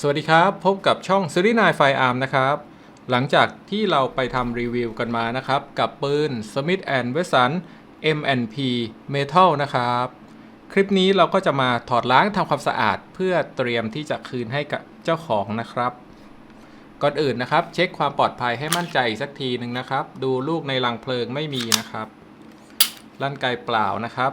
สวัสดีครับ พบกับช่องซีรีส์นายไฟอาร์มนะครับ หลังจากที่เราไปทำรีวิวกันมานะครับ กับปืน Smith Wesson M&P Metal นะครับ คลิปนี้เราก็จะมาถอดล้างทำความสะอาดเพื่อเตรียมที่จะคืนให้กับเจ้าของนะครับ ก่อนอื่นนะครับ เช็คความปลอดภัยให้มั่นใจอีกสักทีหนึ่งนะครับ ดูลูกในรังเพลิงไม่มีนะครับลั่นไกเปล่านะครับ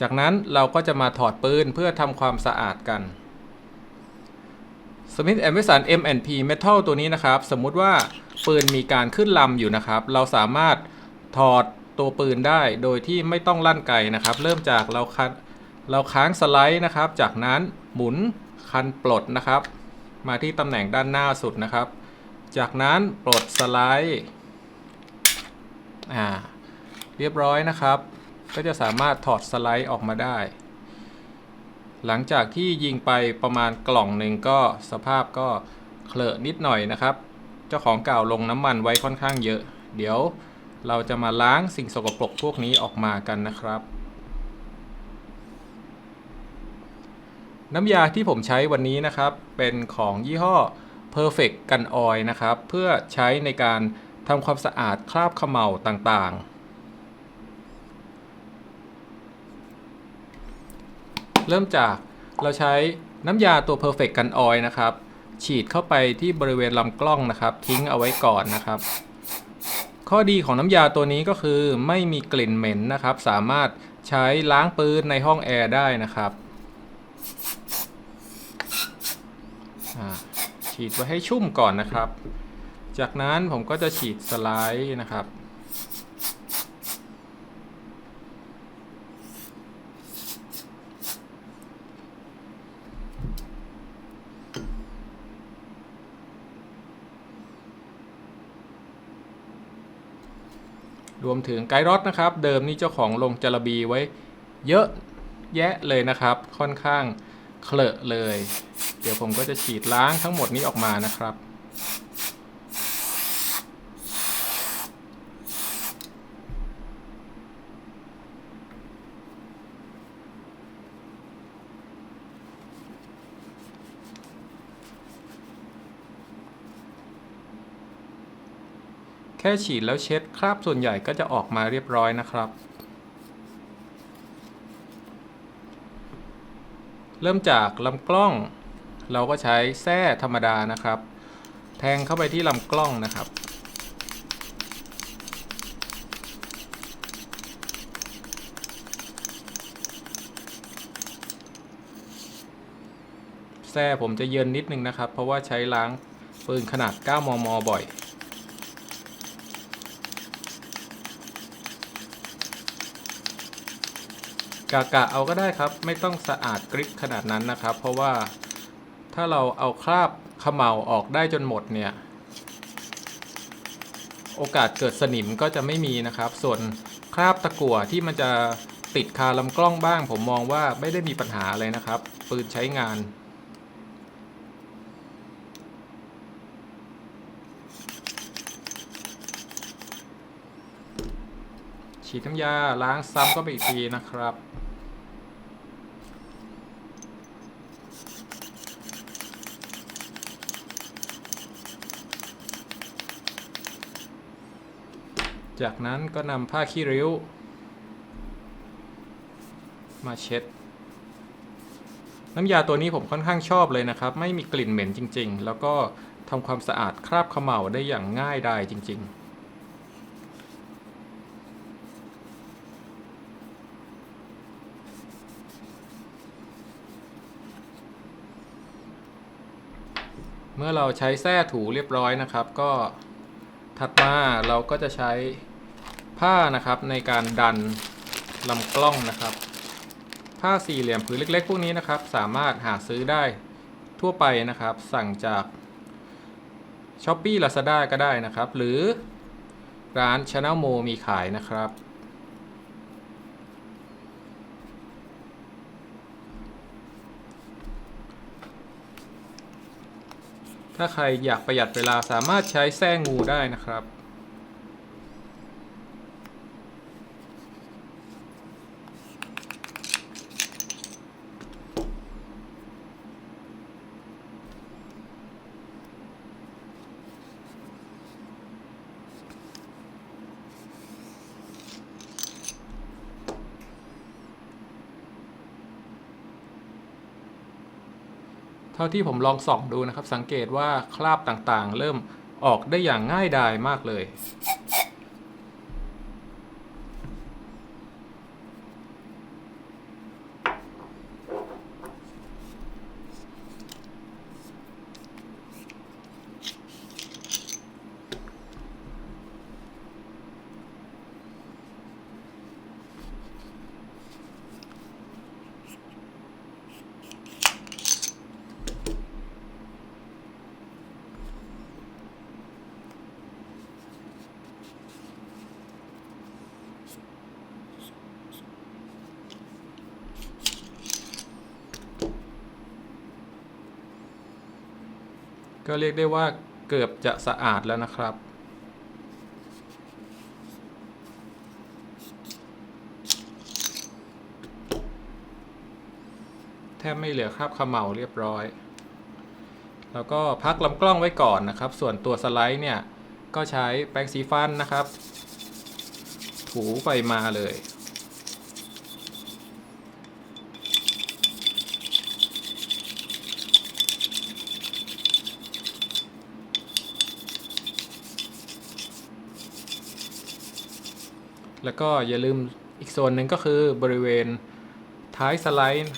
จากนั้นเราก็จะมาถอดปืนเพื่อทำความสะอาดกัน Smith Wesson M&P Metal ตัวนี้นะครับ สมมุติว่าปืนมีการขึ้นลำอยู่นะครับ เราสามารถถอดตัวปืนได้โดยที่ไม่ต้องลั่นไกนะครับ เริ่มจากเราคันเราค้างสไลด์นะครับ จากนั้นหมุนคันปลดนะครับ มาที่ตำแหน่งด้านหน้าสุดนะครับ จากนั้นปลดสไลด์อ่าเรียบร้อยนะครับ ก็จะสามารถถอดสไลด์ออกมาได้ หลังจากที่ยิงไปประมาณกล่องหนึ่งก็สภาพก็เคลอะนิดหน่อยนะครับ เจ้าของเก่าลงน้ำมันไว้ค่อนข้างเยอะ เดี๋ยวเราจะมาล้างสิ่งสกปรกพวกนี้ออกมากันนะครับ น้ำยาที่ผมใช้วันนี้นะครับ เป็นของยี่ห้อ Perfect กันออยนะครับ เพื่อใช้ในการทำความสะอาดคราบเขม่าต่างๆ เริ่มจากเราใช้น้ำยาตัว Perfect กันออยนะครับ ฉีดเข้าไปที่บริเวณลำกล้องนะครับ ทิ้งเอาไว้ก่อนนะครับ ข้อดีของน้ำยาตัวนี้ก็คือไม่มีกลิ่นเหม็นนะครับ สามารถใช้ล้างปืนในห้องแอร์ได้นะครับฉีดไว้ให้ชุ่มก่อนนะครับ จากนั้นผมก็จะฉีดสไลด์นะครับ รวมถึงไกด์รถนะครับ เดิมนี่เจ้าของลงจระบีไว้เยอะแยะเลยนะครับ ค่อนข้างเคลอะเลย เดี๋ยวผมก็จะฉีดล้างทั้งหมดนี้ออกมานะครับ ค่ฉีดแล้วเช็ดคราบส่วนใหญ่ก็จะออกมาเรียบร้อยนะครับ เริ่มจากลำกล้อง เราก็ใช้แส้ธรรมดานะครับ แทงเข้าไปที่ลำกล้องนะครับแส้ผมจะเยินนิดนึงนะครับ เพราะว่าใช้ล้างปืนขนาด 9 มม บ่อย กะกะเอาก็ได้ครับ ไม่ต้องสะอาดกริบขนาดนั้นนะครับ เพราะว่าถ้าเราเอาคราบขม่าออกได้จนหมดเนี่ย โอกาสเกิดสนิมก็จะไม่มีนะครับ ส่วนคราบตะกั่วที่มันจะติดคาลำกล้องบ้าง ผมมองว่าไม่ได้มีปัญหาอะไรนะครับ ปืนใช้งานฉีดน้ำยาล้างซ้ำก็ไปอีกทีนะครับ จากนั้นก็นำผ้าขี้ริ้ว มาเช็ด น้ำยาตัวนี้ผมค่อนข้างชอบเลยนะครับ ไม่มีกลิ่นเหม็นจริง ๆ แล้วก็ทำความสะอาดคราบขม่าได้อย่างง่ายดายจริง ๆเมื่อเราใช้แส้ถูเรียบร้อยนะครับ ก็ ถัดมาเราก็จะใช้ผ้านะครับในการดันลำกล้องนะครับ ผ้าสี่เหลี่ยมผืนเล็กๆ พวกนี้นะครับ สามารถหาซื้อได้ทั่วไปนะครับ สั่งจาก s h อ p e e Lazada ก็ได้นะครับ หรือร้าน Channel Mo มีขายนะครับ ถ้าใครอยากประหยัดเวลาสามารถใช้แส้งูได้นะครับ เท่าที่ผมลองส่องดูนะครับ สังเกตว่าคราบต่างๆ เริ่มออกได้อย่างง่ายดายมากเลย ก็เรียกได้ว่าเกือบจะสะอาดแล้วนะครับ แทบไม่เหลือคราบขม่าเรียบร้อย แล้วก็พักลำกล้องไว้ก่อนนะครับ ส่วนตัวสไลด์เนี่ย ก็ใช้แปรงสีฟันนะครับ ถูไปมาเลย แล้วก็อย่าลืมอีกส่วนหนึ่งก็คือบริเวณท้ายสไลด์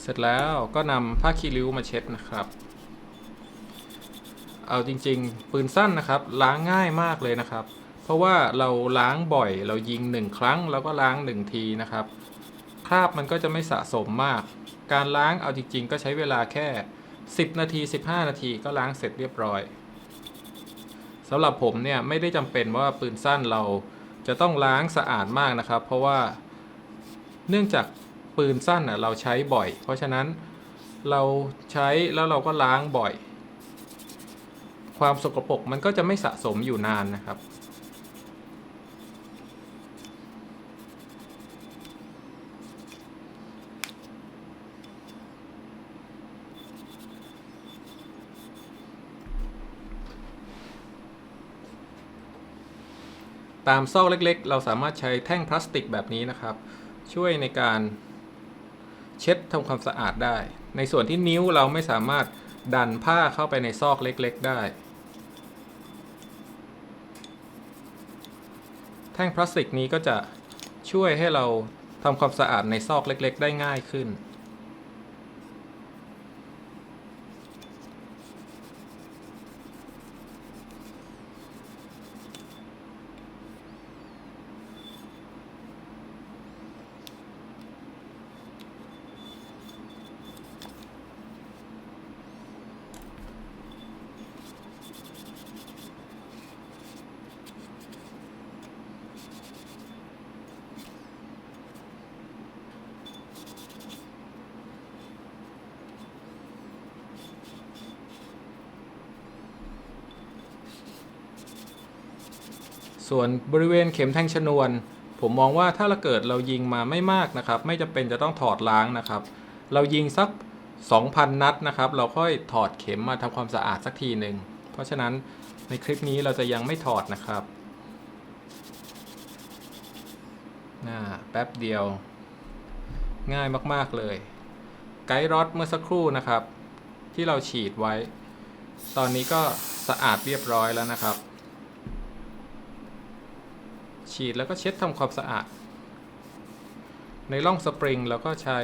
เสร็จแล้วก็นำผ้าคีริ้วมาเช็ดนะครับ เอาจริง ๆ ปืนสั้นนะครับ ล้างง่ายมากเลยนะครับ เพราะว่าเราล้างบ่อย เรายิงหนึ่งครั้ง แล้วก็ล้างหนึ่งทีนะครับคราบมันก็จะไม่สะสมมาก การล้างเอาจริง ๆ ก็ใช้เวลาแค่ 10 นาที 15 นาทีก็ล้างเสร็จเรียบร้อยสำหรับผมเนี่ยไม่ได้จำเป็นว่าปืนสั้นเราจะต้องล้างสะอาดมากนะครับ เพราะว่าเนื่องจากปืนสั้นเราใช้บ่อย เพราะฉะนั้นเราใช้แล้วเราก็ล้างบ่อย ความสกปรกมันก็จะไม่สะสมอยู่นานนะครับ ตามซอกเล็กๆ เราสามารถใช้แท่งพลาสติกแบบนี้นะครับ ช่วยในการเช็ดทำความสะอาดได้ ในส่วนที่นิ้วเราไม่สามารถดันผ้าเข้าไปในซอกเล็ก ๆ ได้ แท่งพลาสติกนี้ก็จะช่วยให้เราทำความสะอาดในซอกเล็ก ๆ ได้ง่ายขึ้น ส่วนบริเวณเข็มแทงชนวน ผมมองว่าถ้าเราเกิดเรายิงมาไม่มากนะครับ ไม่จำเป็นจะต้องถอดล้างนะครับ เรายิงสัก 2,000 นัดนะครับ เราค่อยถอดเข็มมาทำความสะอาดสักทีหนึ่งเพราะฉะนั้นในคลิปนี้เราจะยังไม่ถอดนะครับน่าแป๊บเดียว ง่ายมากๆเลย ไกด์รอดเมื่อสักครู่นะครับ ที่เราฉีดไว้ ตอนนี้ก็สะอาดเรียบร้อยแล้วนะครับ ฉีดแล้วก็เช็ดทำความสะอาด ในร่องสปริงเราก็ใช้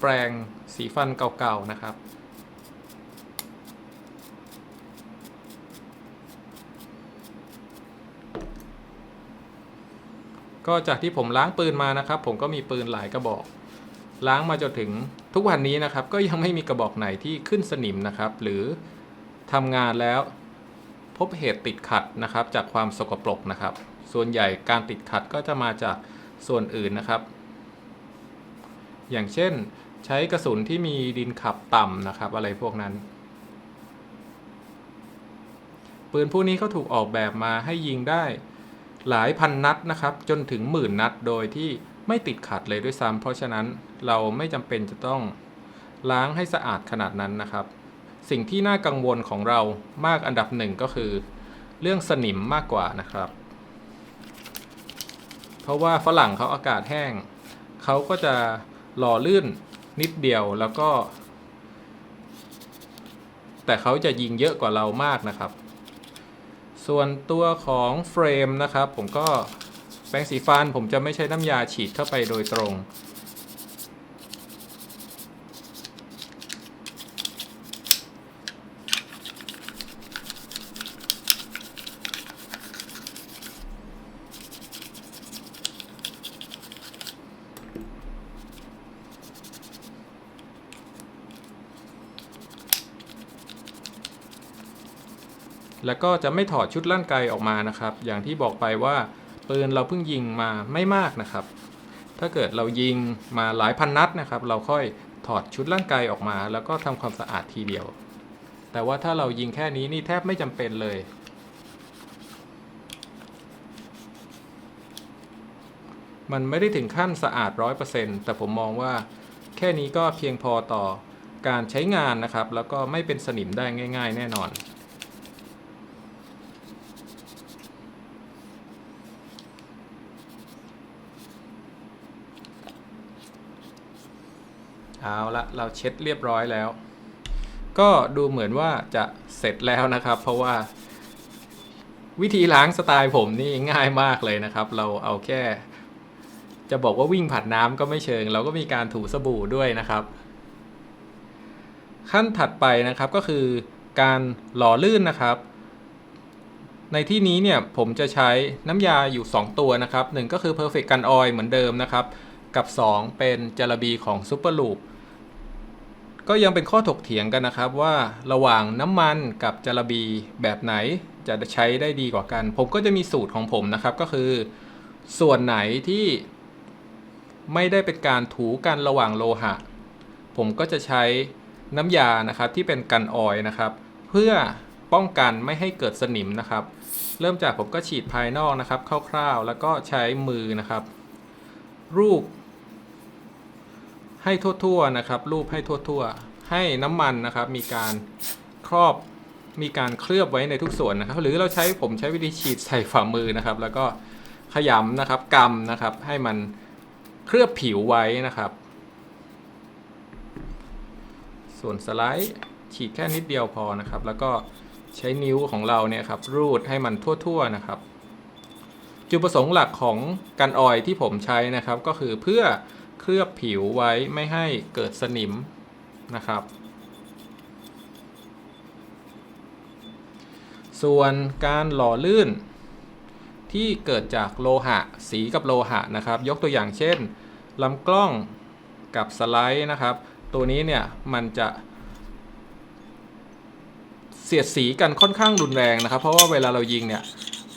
แปรงสีฟันเก่าๆนะครับ ก็จากที่ผมล้างปืนมานะครับ ผมก็มีปืนหลายกระบอก ล้างมาจนถึงทุกวันนี้นะครับ ก็ยังไม่มีกระบอกไหนที่ขึ้นสนิมนะครับ หรือทำงานแล้วพบเหตุติดขัดนะครับ จากความสกปรกนะครับ ส่วนใหญ่การติดขัดก็จะมาจากส่วนอื่นนะครับ อย่างเช่นใช้กระสุนที่มีดินขับต่ำนะครับ อะไรพวกนั้น ปืนพวกนี้เขาถูกออกแบบมาให้ยิงได้หลายพันนัดนะครับ จนถึงหมื่นนัดโดยที่ไม่ติดขัดเลยด้วยซ้ำเพราะฉะนั้นเราไม่จำเป็นจะต้องล้างให้สะอาดขนาดนั้นนะครับ สิ่งที่น่ากังวลของเรามากอันดับหนึ่งก็คือ เรื่องสนิมมากกว่านะครับ ราะว่าฝรั่งเขาอากาศแห้ง เขาก็จะหล่อลื่นนิดเดียวแล้วก็ แต่เขาจะยิงเยอะกว่าเรามากนะครับ ส่วนตัวของเฟรมนะครับ ผมก็แปรงสีฟันผมจะไม่ใช้น้ำยาฉีดเข้าไปโดยตรง แล้วก็จะไม่ถอดชุดลั่นไกออกมานะครับ อย่างที่บอกไปว่าปืนเราเพิ่งยิงมาไม่มากนะครับ ถ้าเกิดเรายิงมาหลายพันนัดนะครับ เราค่อยถอดชุดลั่นไกออกมา แล้วก็ทำความสะอาดทีเดียว แต่ว่าถ้าเรายิงแค่นี้นี่แทบไม่จำเป็นเลย มันไม่ได้ถึงขั้นสะอาด 100%แต่ผมมองว่าแค่นี้ก็เพียงพอต่อการใช้งานนะครับ แล้วก็ไม่เป็นสนิมได้ง่าย ๆ แน่นอน เอาละเราเช็ดเรียบร้อยแล้ว ก็ดูเหมือนว่าจะเสร็จแล้วนะครับ เพราะว่า วิธีล้างสไตล์ผมนี่ง่ายมากเลยนะครับ เราเอาแค่ จะบอกว่าวิ่งผัดน้ำก็ไม่เชิง เราก็มีการถูสบู่ด้วยนะครับ ขั้นถัดไปนะครับก็คือการหล่อลื่นนะครับ ในที่นี้เนี่ยผมจะใช้น้ำยาอยู่ 2 ตัวนะครับหนึ่งก็คือ Perfect Gun Oil เหมือนเดิมนะครับกับ 2 เป็นจารบีของ Super Loop ก็ยังเป็นข้อถกเถียงกันนะครับว่าระหว่างน้ำมันกับจารบีแบบไหนจะใช้ได้ดีกว่ากัน ผมก็จะมีสูตรของผมนะครับก็คือ ส่วนไหนที่ไม่ได้เป็นการถูกันระหว่างโลหะ ผมก็จะใช้น้ำยานะครับที่เป็นกันออยนะครับ เพื่อป้องกันไม่ให้เกิดสนิมนะครับ เริ่มจากผมก็ฉีดภายนอกนะครับคร่าวๆ แล้วก็ใช้มือนะครับ รูป ให้ทั่วๆนะครับรูปให้ทั่วๆ ให้น้ำมันนะครับมีการครอบมีการเคลือบไว้ในทุกส่วนนะครับ หรือเราใช้ผมใช้วิธีฉีดใส่ฝ่ามือนะครับ แล้วก็ขยำนะครับกำนะครับให้มันเคลือบผิวไว้นะครับ ส่วนสไลด์ฉีดแค่นิดเดียวพอนะครับ แล้วก็ใช้นิ้วของเราเนี่ยครับรูดให้มันทั่วๆนะครับ จุดประสงค์หลักของกันออยที่ผมใช้นะครับ ก็คือเพื่อ เคลือบผิวไว้ไม่ให้เกิดสนิมนะครับ ส่วนการหล่อลื่น ที่เกิดจากโลหะสีกับโลหะนะครับ ยกตัวอย่างเช่นลำกล้องกับสไลด์นะครับ ตัวนี้เนี่ยมันจะเสียดสีกันค่อนข้างรุนแรงนะครับ เพราะว่าเวลาเรายิงเนี่ย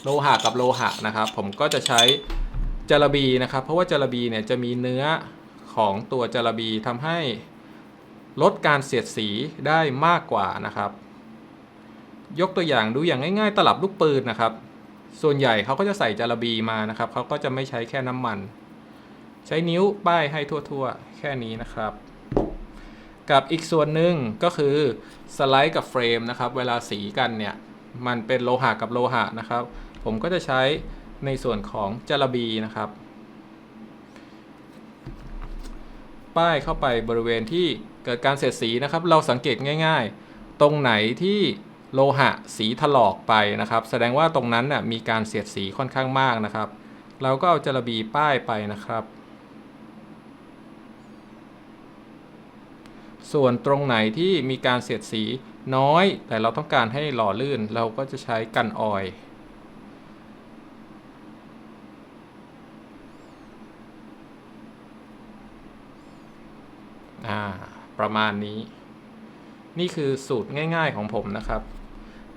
โลหะกับโลหะนะครับ ผมก็จะใช้ จาระบีนะครับ เพราะว่าจาระบีเนี่ยจะมีเนื้อของตัวจาระบีทำให้ลดการเสียดสีได้มากกว่านะครับ ยกตัวอย่างดูอย่างง่ายๆ ตลับลูกปืนนะครับ ส่วนใหญ่เขาก็จะใส่จาระบีมานะครับเขาก็จะไม่ใช้แค่น้ำมัน ใช้นิ้วป้ายให้ทั่วๆ แค่นี้นะครับ กับอีกส่วนหนึ่งก็คือสไลด์กับเฟรมนะครับ เวลาสีกันเนี่ยมันเป็นโลหะกับโลหะนะครับ ผมก็จะใช้ ในส่วนของจาระบีนะครับ ป้ายเข้าไปบริเวณที่เกิดการเสียดสีนะครับ เราสังเกตง่าย ๆ ตรงไหนที่โลหะสีถลอกไปนะครับ แสดงว่าตรงนั้นน่ะมีการเสียดสีค่อนข้างมากนะครับ เราก็เอาจาระบีป้ายไปนะครับ ส่วนตรงไหนที่มีการเสียดสีน้อย แต่เราต้องการให้หล่อลื่น เราก็จะใช้กันออย อ่าประมาณนี้ นี่คือสูตรง่าย ๆของผมนะครับ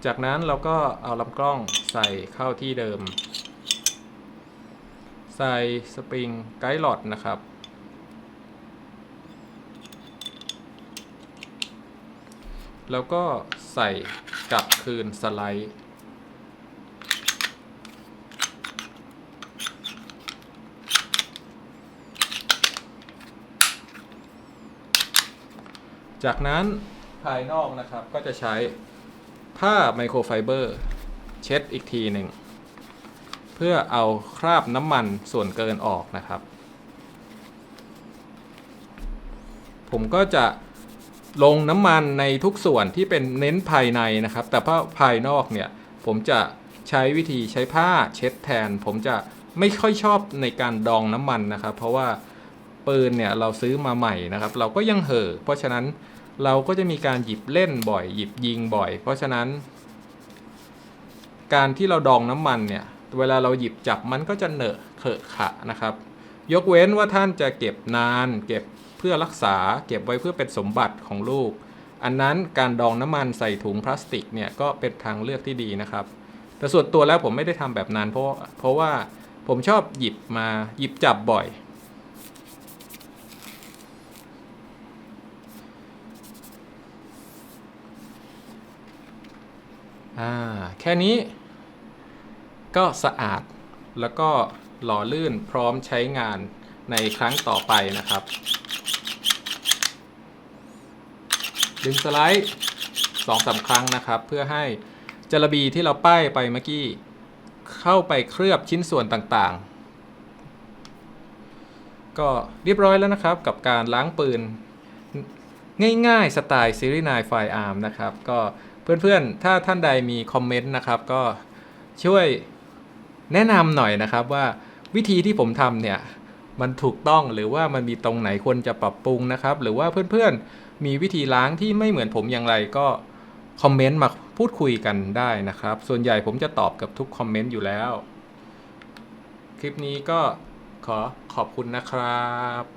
จากนั้นเราก็เอาลำกล้องใส่เข้าที่เดิม ใส่สปริงไกด์หลอดนะครับ แล้วก็ใส่กลับคืนสไลด์ จากนั้นภายนอกนะครับก็จะใช้ผ้าไมโครไฟเบอร์เช็ดอีกทีหนึ่ง เพื่อเอาคราบน้ำมันส่วนเกินออกนะครับ ผมก็จะลงน้ำมันในทุกส่วนที่เป็นเน้นภายในนะครับ แต่ผ้าภายนอกเนี่ยผมจะใช้วิธีใช้ผ้าเช็ดแทน ผมจะไม่ค่อยชอบในการดองน้ำมันนะครับ เพราะว่า ปืนเนี่ยเราซื้อมาใหม่นะครับ เราก็ยังเห่อเพราะฉะนั้นเราก็จะมีการหยิบเล่นบ่อย หยิบยิงบ่อย เพราะฉะนั้น การที่เราดองน้ำมันเนี่ยเวลาเราหยิบจับมันก็จะเหนอะเขอะขะนะครับ ยกเว้นว่าท่านจะเก็บนาน เก็บเพื่อรักษา เก็บไว้เพื่อเป็นสมบัติของลูก อันนั้นการดองน้ำมันใส่ถุงพลาสติกเนี่ยก็เป็นทางเลือกที่ดีนะครับ แต่ส่วนตัวแล้วผมไม่ได้ทำแบบนั้นเพราะเพราะว่าผมชอบหยิบมาหยิบจับบ่อย อ่าแค่นี้ก็สะอาดแล้วก็หล่อลื่นพร้อมใช้งานในครั้งต่อไปนะครับ ดึงสไลด์สองสาครั้งนะครับ เพื่อให้จระบีที่เราป้ายไปเมื่อกี้เข้าไปเคลือบชิ้นส่วนต่างๆ ก็เรียบร้อยแล้วนะครับกับการล้างปืน ง่ายๆ สไตล์ซีรีส์นายไฟอาร์มนะครับ ก็ เพื่อนๆ ถ้าท่านใดมีคอมเมนต์นะครับ ก็ช่วยแนะนำหน่อยนะครับว่าวิธีที่ผมทำเนี่ยมันถูกต้องหรือว่ามันมีตรงไหนควรจะปรับปรุงนะครับ หรือว่าเพื่อนๆ มีวิธีล้างที่ไม่เหมือนผมอย่างไรก็คอมเมนต์มาพูดคุยกันได้นะครับ ส่วนใหญ่ผมจะตอบกับทุกคอมเมนต์อยู่แล้ว คลิปนี้ก็ขอขอบคุณนะครับ